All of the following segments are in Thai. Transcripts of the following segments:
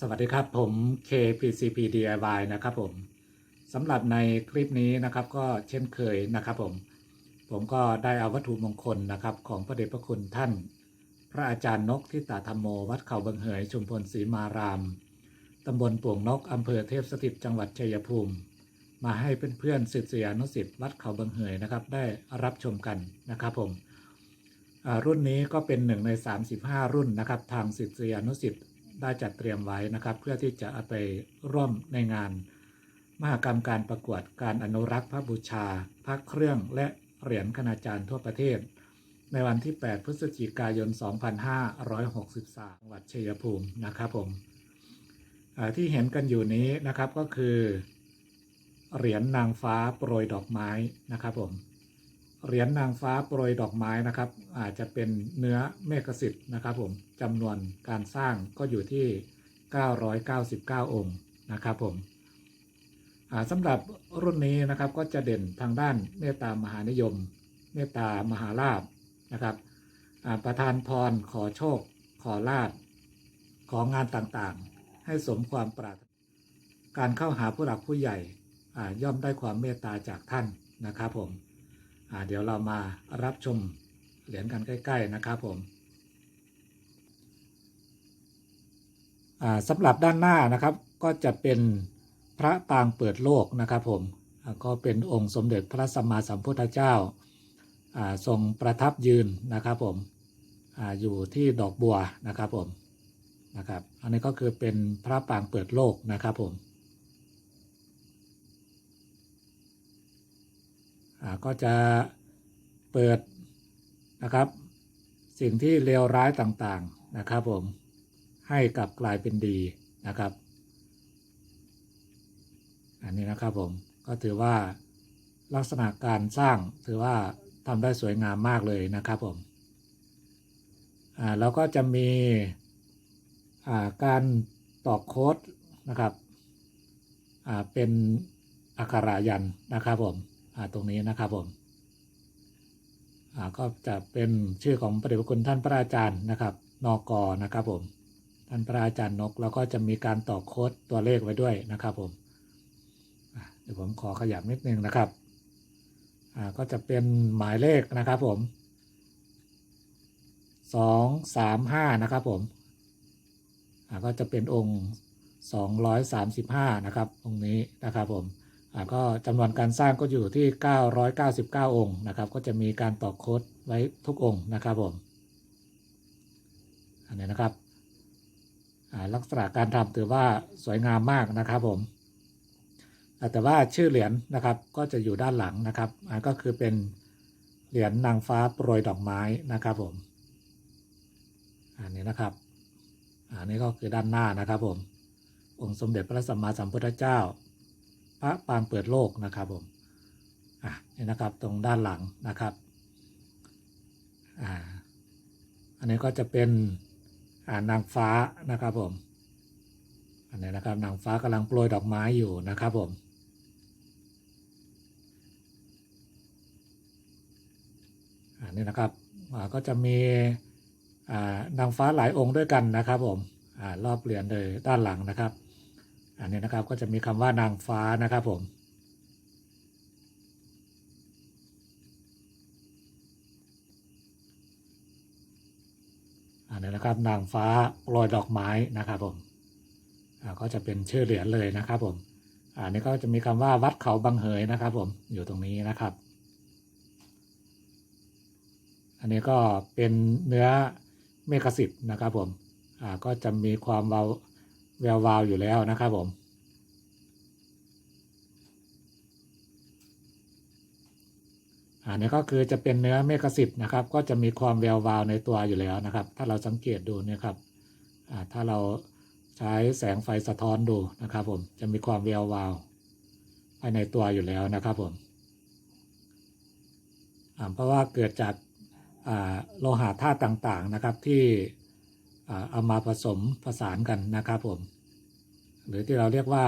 สวัสดีครับผม KPCP DIY นะครับผมสำหรับในคลิปนี้นะครับก็เช่นเคยนะครับผม ผมก็ได้เอาวัตถุมงคลนะครับของพระเดชพระคุณท่าน พระอาจารย์นกที่ตาธรรมโม วัดเขาบางเหยชุมพลศรีมารามตำบลป่วงนกอำเภอเทพสถิตจังหวัดชัยภูมิ มาให้เพื่อนๆศิษยานุศิษย์วัดเขาบางเหยนะครับ ได้รับชมกันนะครับผมรุ่นนี้ก็เป็นหนึ่งใน 35 รุ่นนะครับ ทางศิษยานุศิษย์ ได้จัดเตรียมไว้นะครับ เพื่อที่จะเอาไปร่วมในงาน มหกรรมการประกวดการอนุรักษ์พระบูชาพระเครื่องและเหรียญคณาจารย์ทั่วประเทศ ในวันที่ 8 พฤศจิกายน 2563จังหวัดชัยภูมินะครับผมที่เห็นกันอยู่นี้นะครับก็คือ เหรียญนางฟ้าโปรยดอกไม้นะครับผม เหรียญนางฟ้าโปรยดอกไม้นะครับ อาจจะเป็นเนื้อเมฆสิทธิ์นะครับผมจำนวนการสร้างก็อยู่ที่ 999 องค์นะครับผมสำหรับรุ่นนี้นะครับก็จะเด่นทางด้านเมตตามหานิยม เมตตามหาลาภนะครับประทานพรขอโชค ขอลาภของานต่างๆ ให้สมความปรารถนาการเข้าหาผู้หลักผู้ใหญ่ย่อมได้ความเมตตาจากท่านนะครับผม เดี๋ยวเรามารับชมเหรียญกันใกล้ ๆ นะครับผมสำหรับด้านหน้านะครับก็จะเป็นพระปางเปิดโลกนะครับผมก็เป็นองค์สมเด็จพระสัมมาสัมพุทธเจ้าทรงประทับยืนนะครับผมออยู่ที่ดอกบัวนะครับผมนะครับ อันนี้ก็คือเป็นพระปางเปิดโลกนะครับผมอ่า ก็จะเปิดนะครับ สิ่งที่เลวร้ายต่างๆนะครับผมให้กลับกลายเป็นดีนะครับ อันนี้นะครับผมก็ถือว่าลักษณะการสร้างถือว่าทำได้สวยงามมากเลยนะครับผมอ่าแล้วก็จะมีอ่าการตอกโค้ดนะครับอ่าเป็นอักขระยันนะครับผม ตรงนี้นะครับผมก็จะเป็นชื่อของพระเดชพระคุณท่านพระอาจารย์นะครับนกนะครับผมท่านพระอาจารย์นกแล้วก็จะมีการตอกโค้ดตัวเลขไว้ด้วยนะครับผมเดี๋ยวผมขอขยับนิดนึงนะครับก็จะเป็นหมายเลขนะครับผมสองสามห้านะครับผมก็จะเป็นองค์สองร้อยสามสิบห้านะครับองค์นี้นะครับผม ก็จำนวนการสร้างก็อยู่ที่เก้าร้อยเก้าสิบเก้าองค์นะครับ ก็จะมีการตอกโค้ดไว้ทุกองค์นะครับผม อันนี้นะครับลักษณะการทำถือว่าสวยงามมากนะครับผม แต่ว่าชื่อเหรียญนะครับก็จะอยู่ด้านหลังนะครับอ่าก็คือเป็นเหรียญนางฟ้าโปรยดอกไม้นะครับผม อันนี้นะครับ อันนี้ก็คือด้านหน้านะครับผม องค์สมเด็จพระสัมมาสัมพุทธเจ้า พระปางเปิดโลกนะครับผมอะนี่นะครับตรงด้านหลังนะครับอ่าอันนี้ก็จะเป็นอ่านางฟ้านะครับผมอันนี้นะครับนางฟ้ากำลังโปรยดอกไม้อยู่นะครับผมอันนี้นะครับอ่าก็จะมีอ่านางฟ้าหลายองค์ด้วยกันนะครับผมอารอบเหรียญเลยด้านหลังนะครับ อันนี้นะครับก็จะมีคำว่านางฟ้านะครับผม อันนี้นะครับนางฟ้าโปรยดอกไม้นะครับผมก็จะเป็นชื่อเหรียญเลยนะครับผม อันนี้ก็จะมีคำว่าวัดเขาบางเหยนะครับผมอยู่ตรงนี้นะครับ อันนี้ก็เป็นเนื้อเมฆสิทธิ์นะครับผมก็จะมีความวา แวววาวอยู่แล้วนะครับผม อันนี้ก็คือจะเป็นเนื้อเมฆสิทธิ์นะครับ ก็จะมีความแวววาวในตัวอยู่แล้วนะครับ ถ้าเราสังเกตดูเนี่ยครับถ้าเราใช้แสงไฟสะท้อนดูนะครับผมจะมีความแวววาวภายในตัวอยู่แล้วนะครับผมเพราะว่าเกิดจากโลหะธาตุต่างๆนะครับที่ เอามาผสมผสานกันนะครับผม หรือที่เราเรียกว่า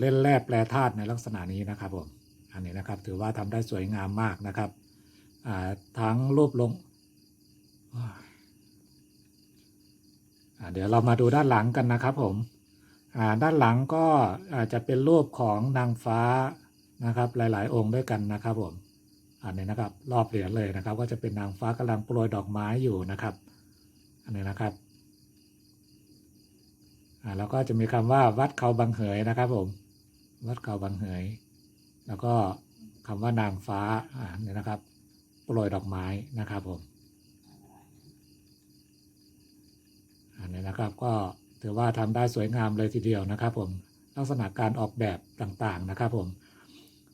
เล่นแร่แปรธาตุในลักษณะนี้นะครับผมอันนี้นะครับถือว่าทำได้สวยงามมากนะครับทั้งรูปลงเดี๋ยวเรามาดูด้านหลังกันนะครับผมด้านหลังก็อาจจะเป็นรูปของนางฟ้านะครับหลาย ๆ องค์ด้วยกันนะครับผม อันนี้นะครับรอบเหรียญเลยนะครับ ก็จะเป็นนางฟ้ากำลังโปรยดอกไม้อยู่นะครับ อันนี้นะครับอ่าแล้วก็จะมีคำว่าวัดเขาบางเหยนะครับผมวัดเขาบางเหย แล้วก็คำว่านางฟ้าอ่าเนี่ยนะครับโปรยดอกไม้นะครับผมอันนี้นะครับก็ถือว่าทำได้สวยงามเลยทีเดียวนะครับผมลักษณะการออกแบบต่างๆนะครับผม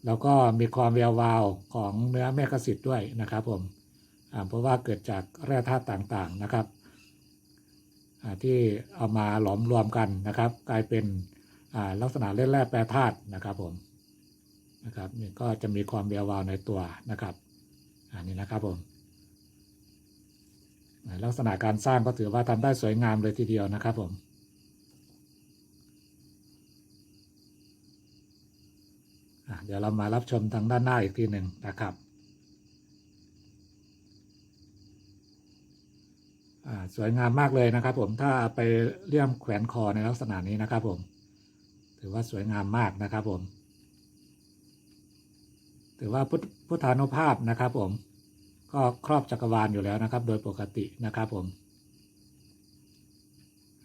แล้วก็มีความแวววาวของเนื้อแม่กสิทธิ์ด้วยนะครับผมเพราะว่าเกิดจากแร่ธาตุต่างๆนะครับที่เอามาหลอมรวมกันนะครับ กลายเป็นลักษณะเล่นแร่แปรธาตุนะครับผมนะครับนี่ก็จะมีความแวววาวในตัวนะครับอันนี้นะครับผมลักษณะการสร้างก็ถือว่าทำได้สวยงามเลยทีเดียวนะครับผมอะ เดี๋ยวเรามารับชมทางด้านหน้าอีกทีหนึ่งนะครับสวยงามมากเลยนะครับ ผมถ้าไปเลี่ยมแขวนคอในลักษณะนี้นะครับ ผม ถือว่าสวยงามมากนะครับ ผม ถือว่าพุทธพุทธานุภาพนะครับ ผม ก็ครอบจักรวาลอยู่แล้วนะครับ โดยปกตินะครับ ผม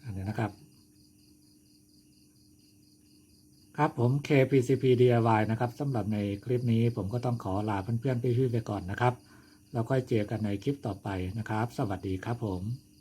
อันนี้นะครับ ครับผม KPCP DIY นะครับสำหรับในคลิปนี้ผมก็ต้องขอลาเพื่อนๆพี่ๆไปก่อนนะครับ แล้วค่อยเจอกันในคลิปต่อไปนะครับ สวัสดีครับผม